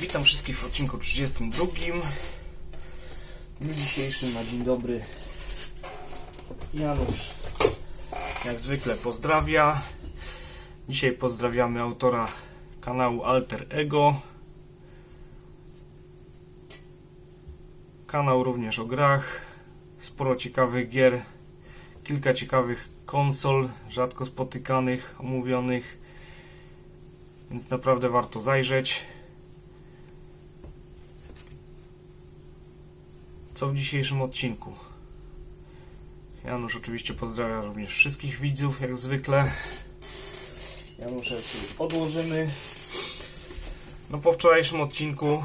Witam wszystkich w odcinku 32. W dzisiejszym na dzień dobry Janusz jak zwykle pozdrawia. Dzisiaj pozdrawiamy autora kanału Alter Ego. Kanał również o grach, sporo ciekawych gier, kilka ciekawych konsol, rzadko spotykanych, omówionych, więc naprawdę warto zajrzeć. Co w dzisiejszym odcinku? Janusz oczywiście pozdrawia również wszystkich widzów, jak zwykle. Janusza sobie odłożymy. No po wczorajszym odcinku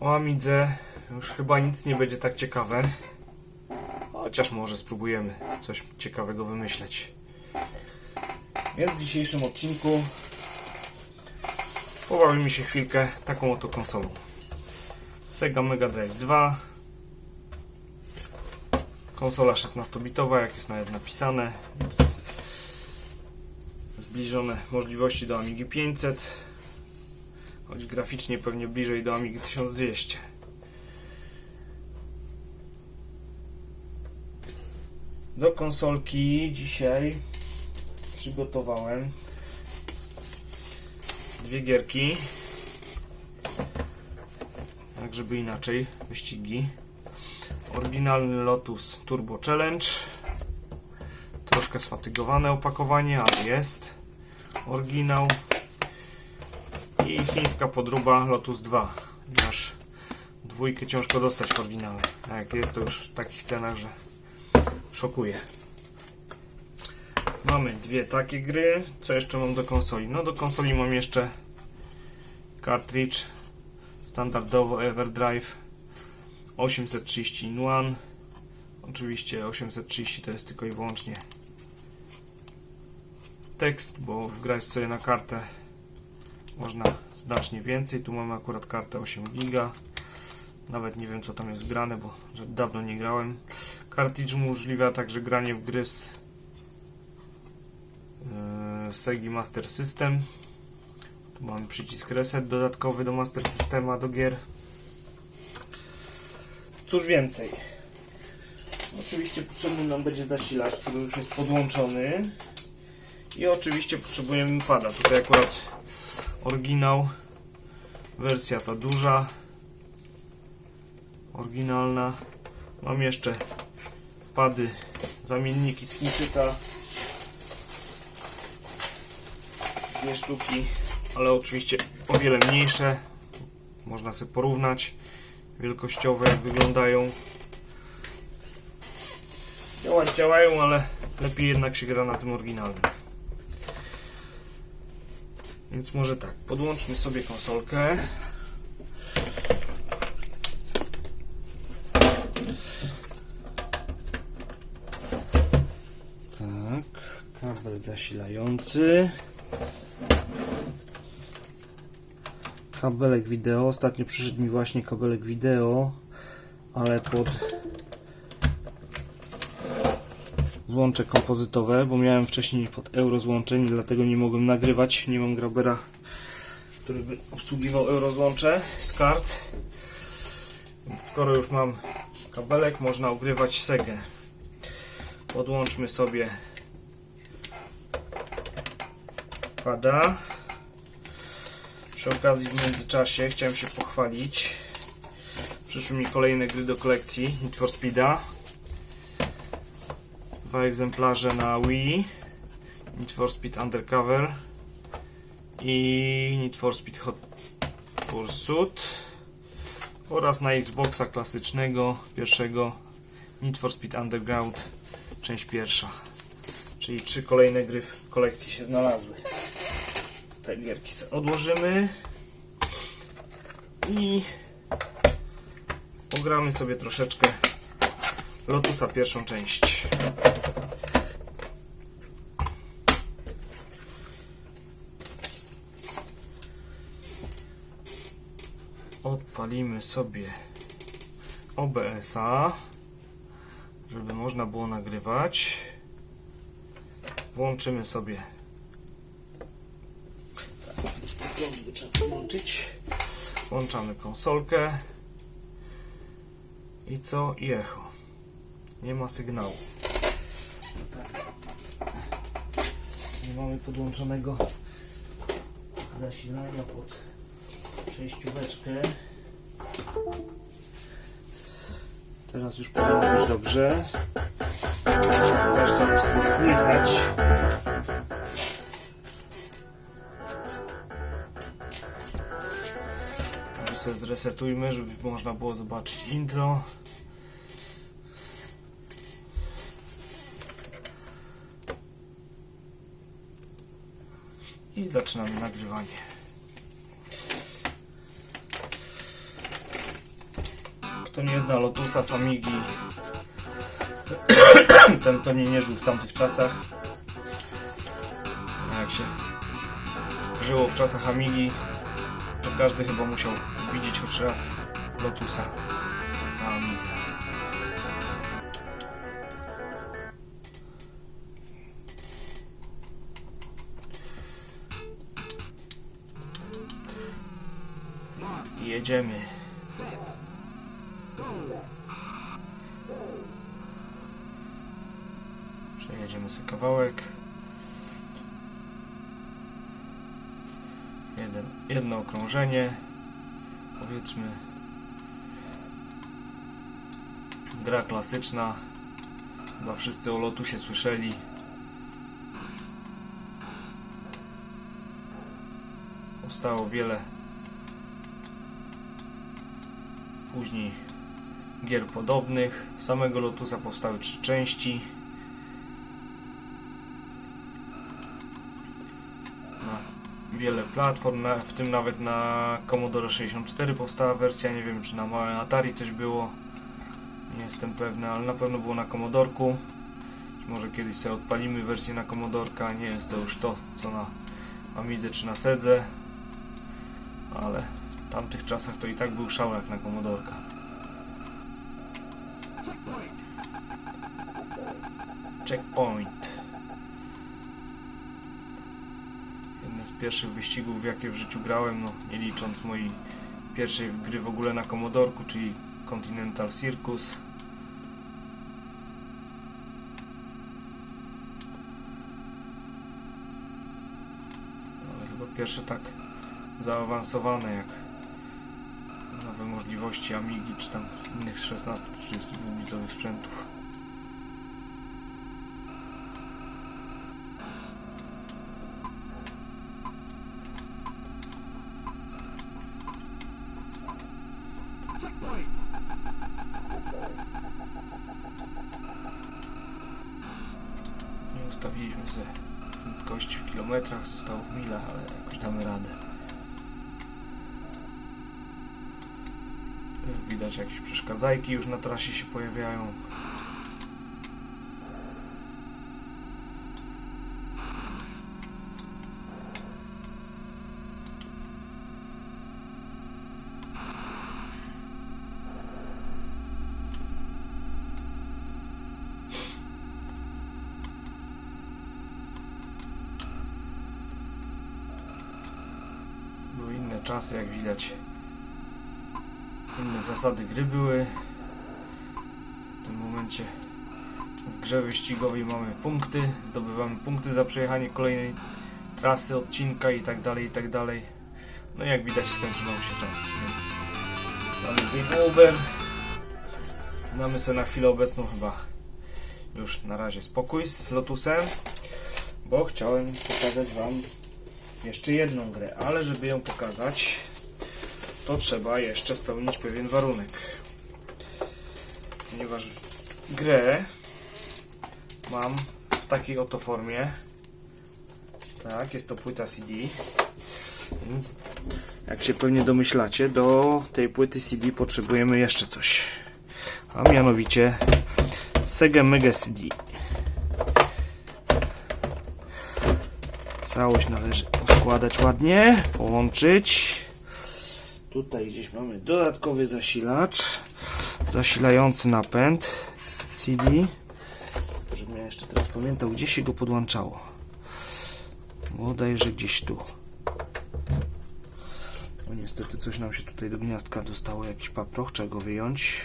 o Amidze już chyba nic nie będzie tak ciekawe. Chociaż może spróbujemy coś ciekawego wymyśleć. Więc w dzisiejszym odcinku pobawimy się chwilkę taką oto konsolą. Sega Mega Drive 2 Konsola 16-bitowa, jak jest nawet napisane, więc zbliżone możliwości do Amigi 500 choć graficznie pewnie bliżej do Amigi 1200 do konsolki dzisiaj przygotowałem. Dwie gierki. Tak żeby inaczej wyścigi. Oryginalny Lotus Turbo Challenge. Troszkę sfatygowane opakowanie ale jest. Oryginał. I chińska podróba Lotus 2 ponieważ dwójkę ciężko dostać w oryginale. A jak jest to już w takich cenach, że szokuje mamy dwie takie gry co jeszcze mam do konsoli? no do konsoli mam jeszcze cartridge standardowo Everdrive 830 in one oczywiście 830 to jest tylko i wyłącznie tekst, bo wgrać sobie na kartę można znacznie więcej. Tu mamy akurat kartę 8 giga. Nawet nie wiem co tam jest grane, bo dawno nie grałem. Cartridge umożliwia także granie w gry z Segi Master System. Tu mamy przycisk reset dodatkowy do Master Systema, do gier. Cóż więcej. Oczywiście potrzebny nam będzie zasilacz, który już jest podłączony. I oczywiście potrzebujemy pada. Tutaj akurat oryginał. Wersja ta duża. Oryginalna. Mam jeszcze pady, zamienniki z Chińczyka. Dwie sztuki, ale oczywiście o wiele mniejsze. Można sobie porównać wielkościowe jak wyglądają. Działać działają, ale lepiej jednak się gra na tym oryginalnym. Więc może tak, podłączmy sobie konsolkę. Tak, kabel zasilający. Kabelek wideo. Ostatnio przyszedł mi właśnie kabelek wideo, ale pod złącze kompozytowe, bo miałem wcześniej pod euro złączeń, dlatego nie mogłem nagrywać. Nie mam grabera, który by obsługiwał euro złącze z kart. Skoro już mam kabelek, można ogrywać segę. Podłączmy sobie pada. Przy okazji w międzyczasie chciałem się pochwalić. Przyszły mi kolejne gry do kolekcji Need for Speeda. Dwa egzemplarze na Wii. Need for Speed Undercover. I Need for Speed Hot Pursuit. Oraz na Xboxa klasycznego pierwszego Need for Speed Underground część pierwsza. Czyli trzy kolejne gry w kolekcji się znalazły te gierki odłożymy i pogramy sobie troszeczkę Lotusa pierwszą część. Odpalimy sobie OBS-a, żeby można było nagrywać. Włączymy sobie prąd by trzeba podłączyć. Włączamy konsolkę. I co? I echo. Nie ma sygnału. No tak. Nie mamy podłączonego zasilania pod przejścióweczkę. Teraz już powinno być dobrze. Zresztą słychać. Sobie zresetujmy, żeby można było zobaczyć intro. I zaczynamy nagrywanie. Kto nie zna Lotusa Samigi, ten pewnie nie żył w tamtych czasach. A jak się żyło w czasach Amigi, to każdy chyba musiał widzieć choć raz Lotusa na Amidze. I Jedziemy. Przejedziemy sobie kawałek. Jeden, jedno okrążenie. Powiedzmy. Gra klasyczna. Chyba wszyscy o Lotusie słyszeli. Powstało wiele później gier podobnych. Samego Lotusa powstały trzy części. Na wiele platform, w tym nawet na Commodore 64 powstała wersja. Nie wiem, czy na małym Atari coś było. Nie jestem pewny, ale na pewno było na Commodorku. Może kiedyś sobie odpalimy wersję na Commodorka. Nie jest to już to, co na Amidze czy na Sedze. Ale w tamtych czasach to i tak był szał jak na Commodorka. Checkpoint. Jedne z pierwszych wyścigów, jakie w życiu grałem, no nie licząc mojej pierwszej gry w ogóle na Commodorku, czyli Continental Circus. Ale chyba pierwsze tak zaawansowane jak nowe możliwości Amigi czy tam innych 16 czy 32-bitowych sprzętów. Nie sobie prędkości w kilometrach, zostało w milach, ale jakoś damy radę. Widać jakieś przeszkadzajki już na trasie się pojawiają. Były inne czasy, jak widać. Inne zasady gry były. W tym momencie w grze wyścigowej mamy punkty. Zdobywamy punkty za przejechanie kolejnej trasy, odcinka i tak dalej, i tak dalej. No jak widać skończył nam się czas, więc mamy game over. Mamy sobie na chwilę obecną chyba już na razie spokój z Lotusem, bo chciałem pokazać Wam jeszcze jedną grę, ale żeby ją pokazać, to trzeba jeszcze spełnić pewien warunek. Ponieważ grę mam w takiej oto formie. Tak, jest to płyta CD. Więc jak się pewnie domyślacie, do tej płyty CD potrzebujemy jeszcze coś. A mianowicie Sega Mega CD. Całość należy poskładać ładnie, połączyć. Tutaj gdzieś mamy dodatkowy zasilacz, zasilający napęd CD. Żebym ja jeszcze teraz pamiętał, gdzie się go podłączało. Bodajże gdzieś tu. Niestety coś nam się tutaj do gniazdka dostało, jakiś paproch, trzeba go wyjąć.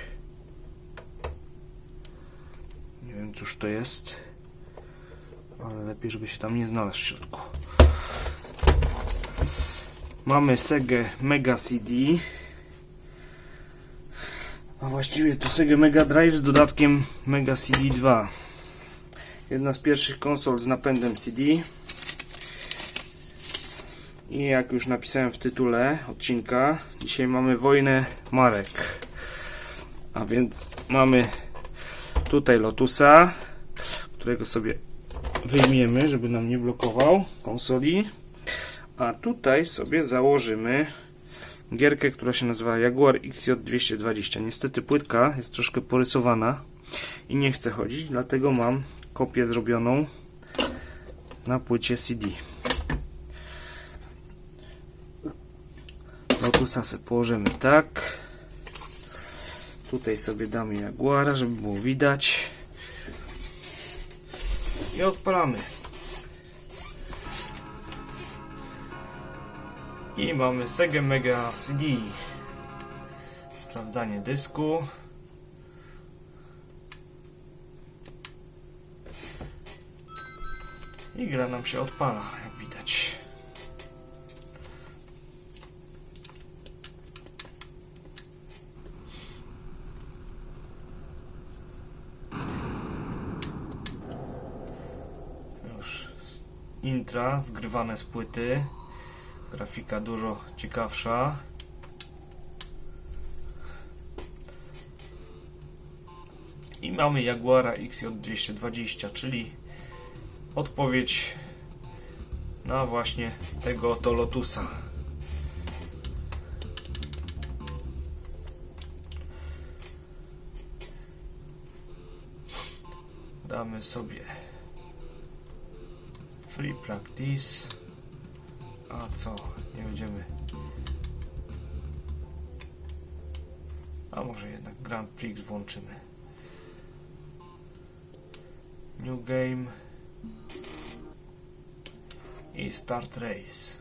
Nie wiem cóż to jest, ale lepiej, żeby się tam nie znalazł w środku. Mamy Sega Mega CD. A właściwie to Sega Mega Drive z dodatkiem Mega CD 2. Jedna z pierwszych konsol z napędem CD. I jak już napisałem w tytule odcinka, dzisiaj mamy wojnę marek. A więc mamy tutaj Lotusa, którego sobie wyjmiemy, żeby nam nie blokował konsoli. A tutaj sobie założymy gierkę, która się nazywa Jaguar XJ220. Niestety płytka jest troszkę porysowana i nie chce chodzić, dlatego mam kopię zrobioną na płycie CD. Lotusa sobie położymy tak. Tutaj sobie damy Jaguara, żeby było widać. I odpalamy. I mamy Sega Mega CD. Sprawdzanie dysku. I gra nam się odpala, jak widać. Już intra wgrywane z płyty. Grafika dużo ciekawsza. I mamy Jaguara XJ220, czyli odpowiedź na właśnie tego oto Lotusa. Damy sobie free practice. A co? Nie będziemy. A może jednak Grand Prix włączymy. New Game i Start Race.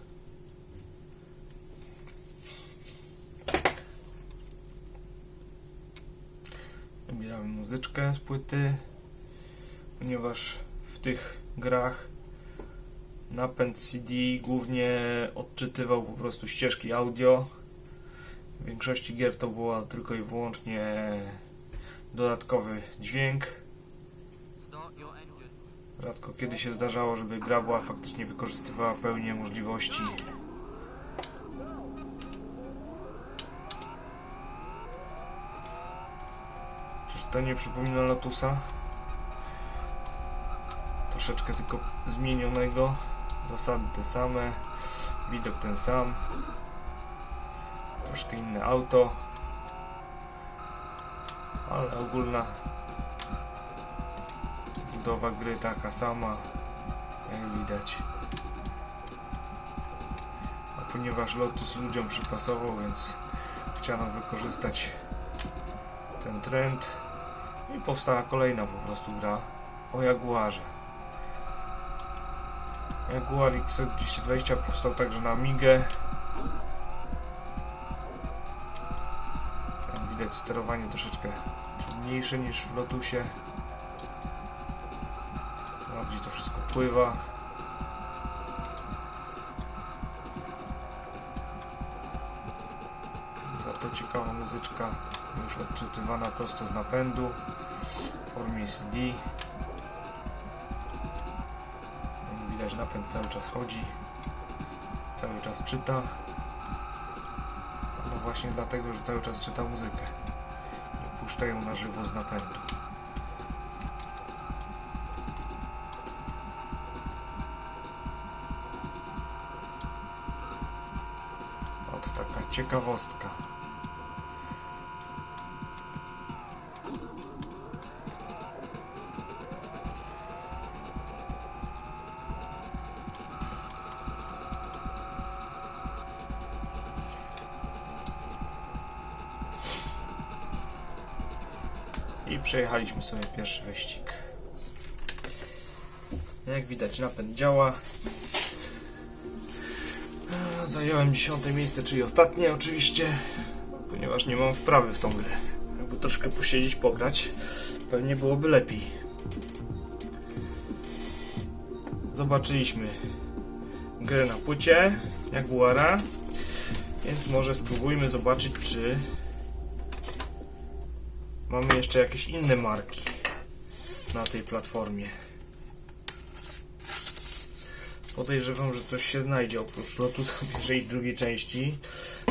Wybieramy muzyczkę z płyty, ponieważ w tych grach napęd CD głównie odczytywał po prostu ścieżki audio. W większości gier to była tylko i wyłącznie dodatkowy dźwięk. Rzadko kiedy się zdarzało, żeby gra była faktycznie wykorzystywała pełnię możliwości. Czyż to nie przypomina Lotusa? Troszeczkę tylko zmienionego. Zasady te same, widok ten sam. Troszkę inne auto. Ale ogólna budowa gry taka sama, jak widać. A ponieważ Lotus ludziom przypasował, więc chciano wykorzystać ten trend i powstała kolejna po prostu gra o Jaguarze. Jaguar X220 powstał także na Amigę. Tam widać sterowanie troszeczkę trudniejsze niż w Lotusie. Bardziej to wszystko pływa. Za to ciekawa muzyczka, już odczytywana prosto z napędu w formie CD. Jak widać napęd cały czas chodzi, cały czas czyta. No właśnie dlatego, że cały czas czyta muzykę. Nie puszczają na żywo z napędu. Ot taka ciekawostka. Przejechaliśmy sobie pierwszy wyścig. Jak widać napęd działa. Zająłem dziesiąte miejsce, czyli ostatnie oczywiście, ponieważ nie mam wprawy w tą grę. Jakby troszkę posiedzieć, pograć, pewnie byłoby lepiej. Zobaczyliśmy grę na płycie, Jaguara, więc może spróbujmy zobaczyć, czy mamy jeszcze jakieś inne marki na tej platformie. Podejrzewam, że coś się znajdzie oprócz Lotusa pierwszej i drugiej części.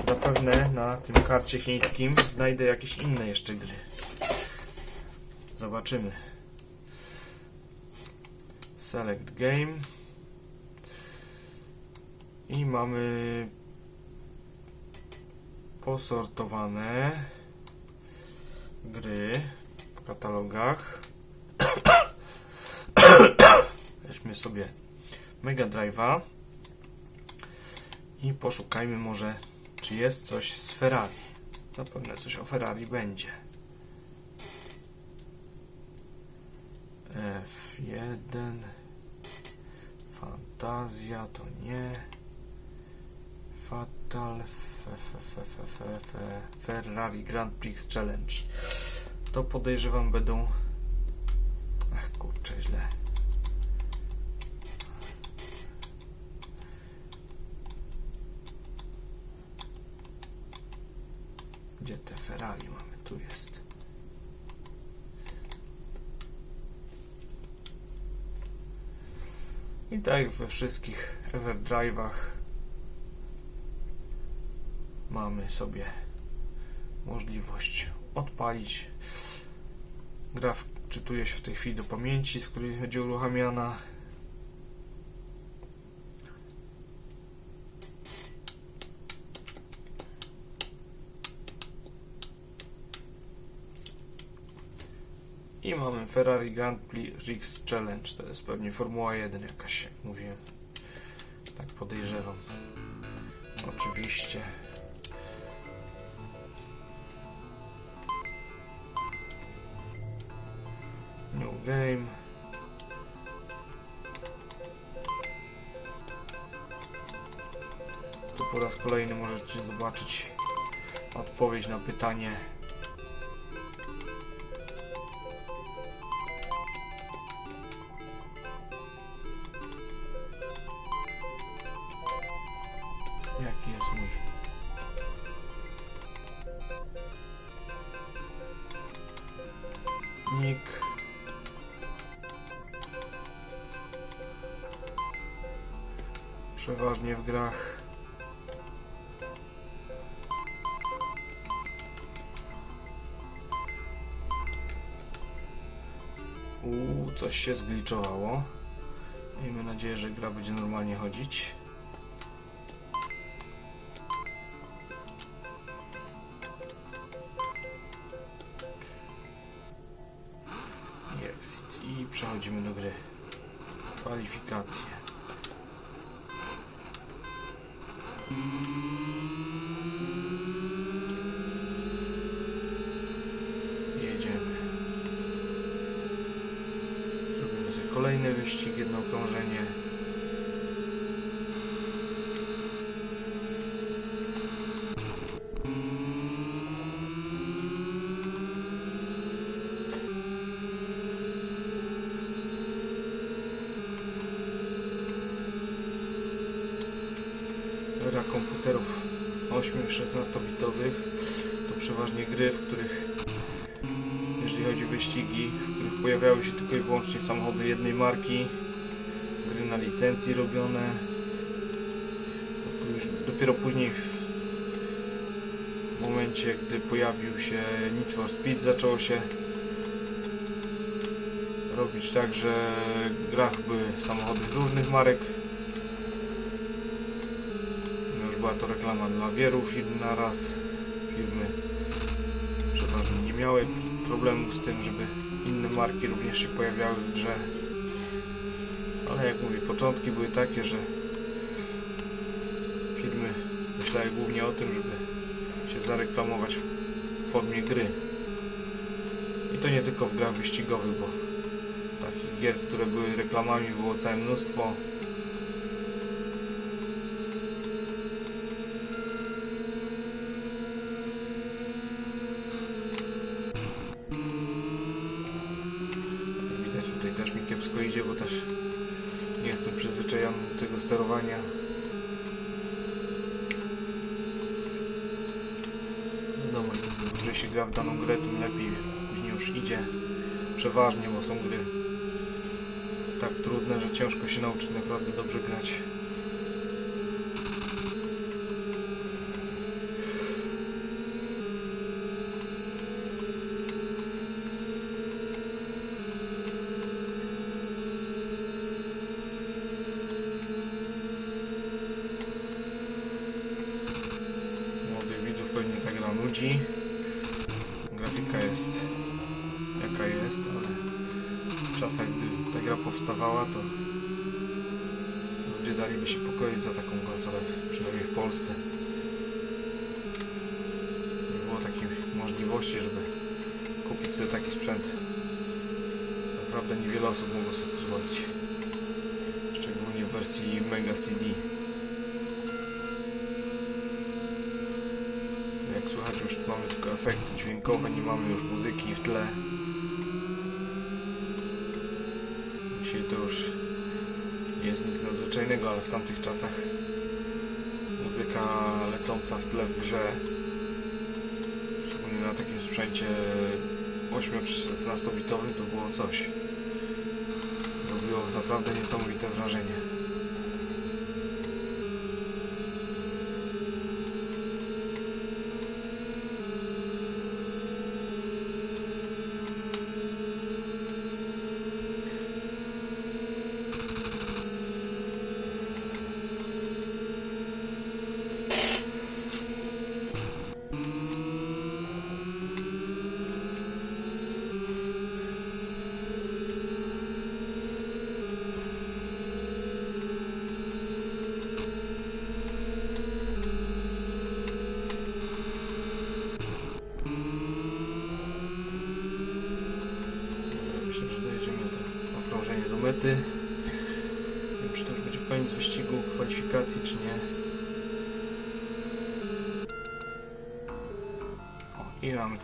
Zapewne na tym karcie chińskim znajdę jakieś inne jeszcze gry. Zobaczymy. Select Game. I mamy posortowane gry w katalogach. Weźmy sobie Mega Drive'a i poszukajmy może, czy jest coś z Ferrari. Zapewne coś o Ferrari będzie. F1 Fantazja to nie Fatal Ferrari Grand Prix Challenge to podejrzewam będą ach kurczę źle Gdzie te Ferrari mamy? Tu jest. I tak jak we wszystkich Everdrive'ach mamy sobie możliwość odpalić. Gra wczytuje się w tej chwili do pamięci, z której będzie uruchamiana. I mamy Ferrari Grand Prix Challenge. To jest pewnie Formuła 1 jakaś, jak mówiłem. Tak podejrzewam. Oczywiście. Game. Tu po raz kolejny możecie zobaczyć odpowiedź na pytanie się zgliczowało. Miejmy nadzieję, że gra będzie normalnie chodzić. Exit. I przechodzimy do gry. Kwalifikacje. Kolejny wyścig, jedno okrążenie. Pojawiały się tylko i wyłącznie samochody jednej marki, gry na licencji robione. Dopiero- później w momencie, gdy pojawił się Need for Speed, zaczęło się robić tak, że grach były samochody różnych marek. Już była to reklama dla wielu firm na raz. Firmy przeważnie nie miały problemów z tym, żeby inne marki również się pojawiały w grze. Ale jak mówię, początki były takie, że firmy myślały głównie o tym, żeby się zareklamować w formie gry. I to nie tylko w grach wyścigowych, bo takich gier, które były reklamami było całe mnóstwo. też mi kiepsko idzie, bo też nie jestem przyzwyczajony do tego sterowania. Wiadomo, im dłużej się gra w daną grę, tym lepiej. Później już idzie. Przeważnie, bo są gry tak trudne, że ciężko się nauczyć naprawdę dobrze grać. Za taką konsolę, przynajmniej w Polsce. Nie było takiej możliwości, żeby kupić sobie taki sprzęt. Naprawdę niewiele osób mogło sobie pozwolić. Szczególnie w wersji Mega CD. Jak słychać już mamy tylko efekty dźwiękowe, nie mamy już muzyki w tle. Dzisiaj to już nie jest nic nadzwyczajnego, ale w tamtych czasach muzyka lecąca w tle w grze, szczególnie na takim sprzęcie 8 czy 16 bitowym to było coś. Robiło naprawdę niesamowite wrażenie.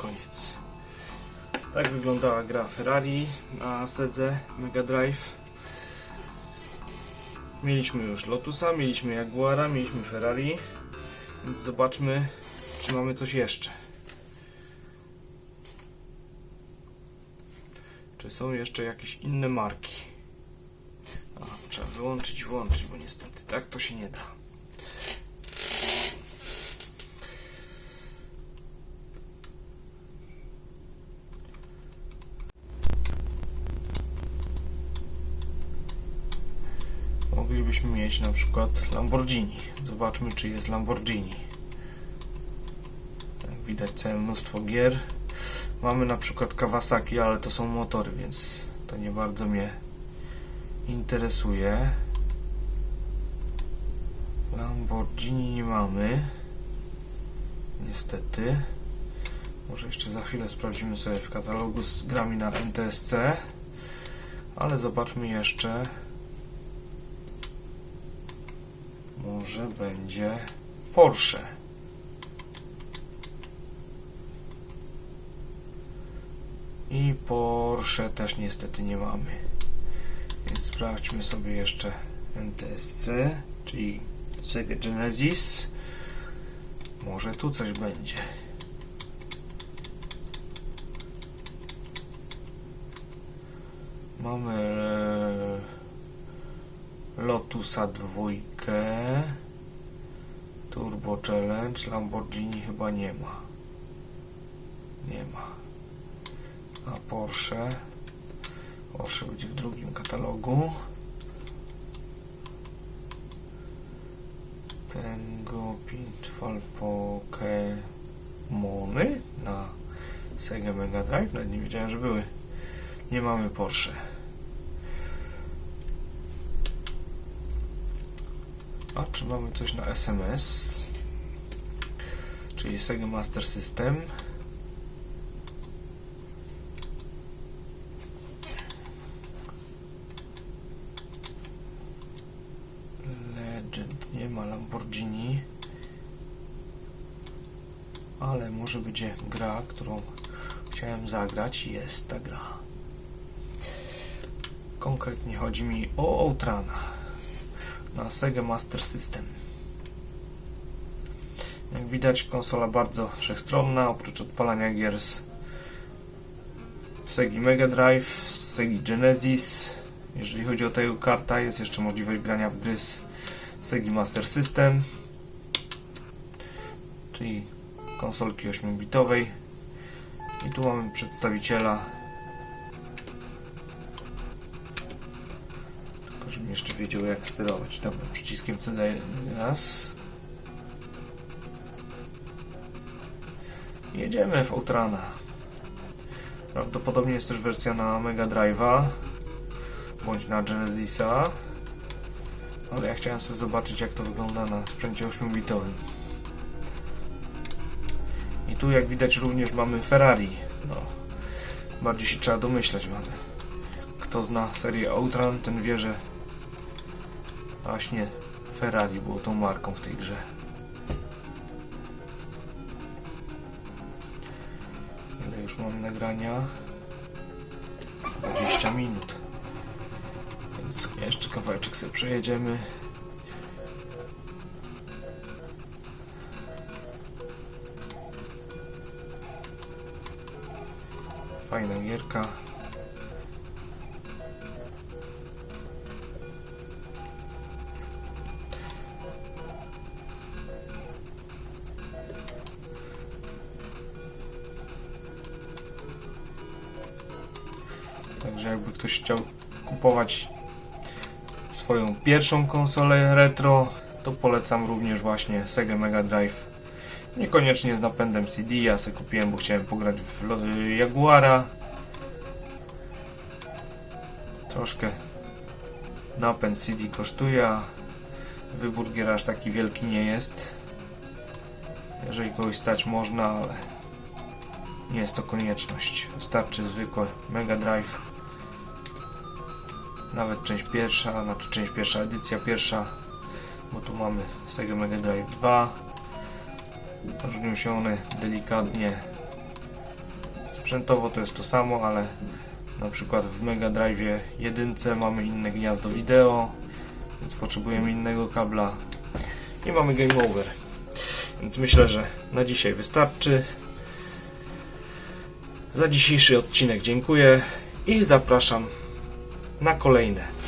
Koniec. Tak wyglądała gra Ferrari na Sedze Mega Drive. Mieliśmy już Lotusa, mieliśmy Jaguara, mieliśmy Ferrari. Więc zobaczmy, czy mamy coś jeszcze. Czy są jeszcze jakieś inne marki? A, trzeba wyłączyć włączyć, bo niestety tak to się nie da. Moglibyśmy mieć na przykład Lamborghini. Zobaczmy, czy jest Lamborghini. Jak widać, całe mnóstwo gier. Mamy na przykład Kawasaki, ale to są motory, więc to nie bardzo mnie interesuje. Lamborghini nie mamy. Niestety. Może jeszcze za chwilę sprawdzimy sobie w katalogu z grami na NTSC. Ale zobaczmy jeszcze. Może będzie Porsche. I Porsche też niestety nie mamy. Więc sprawdźmy sobie jeszcze NTSC, czyli Sega Genesis. Może tu coś będzie. Mamy Lotusa dwójkę. Turbo Challenge, Lamborghini chyba nie ma. Nie ma. A Porsche? Porsche będzie w drugim katalogu. Pengo Pitfall Pokemony na Sega Mega Drive? Nawet nie wiedziałem, że były. Nie mamy Porsche czy mamy coś na SMS czyli Sega Master System Legend, nie ma Lamborghini. Ale może będzie gra, którą chciałem zagrać. Jest ta gra. Konkretnie chodzi mi o Outrana. Na Sega Master System. Jak widać konsola bardzo wszechstronna, oprócz odpalania gier z Segi Mega Drive, z Segi Genesis. Jeżeli chodzi o tego karta, jest jeszcze możliwość grania w gry z Segi Master System, czyli konsolki 8-bitowej. I tu mamy przedstawiciela. Żebym jeszcze wiedział jak sterować. Dobra, przyciskiem CD raz. Jedziemy w Outrana. Prawdopodobnie jest też wersja na Mega Drive'a bądź na Genesisa. Ale ja chciałem sobie zobaczyć jak to wygląda na sprzęcie 8-bitowym. I tu jak widać również mamy Ferrari. No, bardziej się trzeba domyślać mamy. Kto zna serię Outrun, ten wie, że właśnie Ferrari było tą marką w tej grze. Ile już mamy nagrania? 20 minut. Więc jeszcze kawałeczek sobie przejedziemy. Fajna gierka. Ktoś chciał kupować swoją pierwszą konsolę retro, to polecam również właśnie Sega Mega Drive. Niekoniecznie z napędem CD, ja sobie kupiłem, bo chciałem pograć w y, Jaguara. Troszkę napęd CD kosztuje, a wybór gier aż taki wielki nie jest. Jeżeli kogoś stać można, ale nie jest to konieczność. Wystarczy zwykły Mega Drive. Nawet część pierwsza, znaczy część pierwsza, edycja pierwsza, bo tu mamy Sega Mega Drive 2. Różnią się one delikatnie. Sprzętowo to jest to samo, ale na przykład w Mega Drive 1 mamy inne gniazdo wideo, więc potrzebujemy innego kabla. I mamy game over. Więc myślę, że na dzisiaj wystarczy. Za dzisiejszy odcinek dziękuję i zapraszam na kolejne.